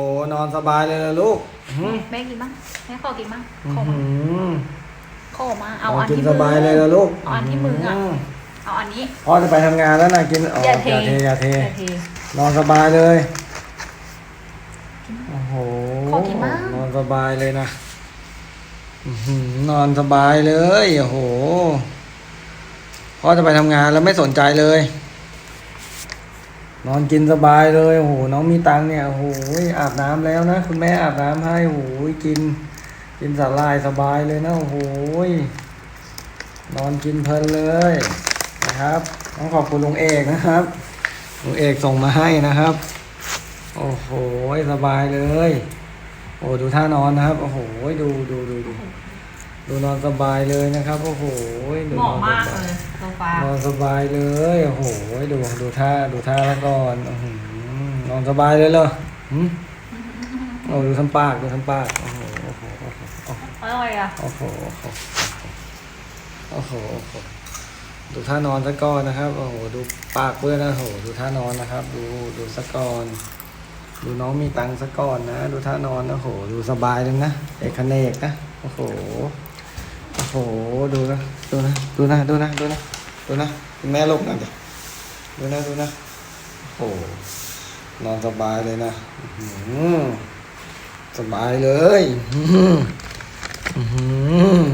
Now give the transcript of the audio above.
อ้นอนสบายเลยล่ะลูกหืมแม่กินบ้างแม่ขอกินบ้างอื้อขอหืมาอขอมาเอานออันนกินที่สมือบายเลยล่ะลูกเอาอันที่มืออะมเอาอันนี้ พ่อจะไปทำงานแล้วนะกินอ๋ออย่อาเท เทอย่าเทอย่าเทนอนสบายเลย โอ้โห ขอกินบ้าง นอนสบายเลยนะอื้อหือนอนสบายเลย โอ้โห พ่อจะไปทำงานแล้วไม่สนใจเลย นอนกินสบายเลยโอ้โหน้องมีตังเนี่ยโอ้โหอาบน้ำแล้วนะคุณแม่อาบน้ำให้โอ้โหกิน กินสาลายสบายเลยนะโอ้โหนอนกินเพลินเลยนะครับต้องขอบคุณลุงเอกนะครับลุงเอกส่งมาให้นะครับ โอ้โหสบายเลย โอ้ดูท่านอนนะครับ โอ้โหดูดูดูดู ดูนอนสบายเลยนะครับโอ้โหดูเหมาะนอนมากสบเลยโซฟานอนสบายเลยโอ้โหดูดูท่าดูท่าแล้วก่อนอื้อหือนอนสบายเลยเหรอหืมโอ้ดูทำปากดูทำปากโอ้โหโอ้โหโอ้โหอร่อยอะโอ้โหโอ้โห โอ้โห โอ้โห ดูท่านอนซะก่อนนะครับ โอ้โห ดูปากเปื้อนนะโอ้โห ดูท่านอนนะครับ ดู ดูซะก่อน ดูน้องมีตังค์ซะก่อนนะ ดูท่านอนนะโอ้โห ดูสบายเลยนะ เอกเนกนะ โอ้โห โอ้โหดูนะดูนะดูนะดูนะดูนะดูนะแม่ลบหน่อยดิดูนะดูนะโอ้นอนสบายเลยนะสบายเลย อือ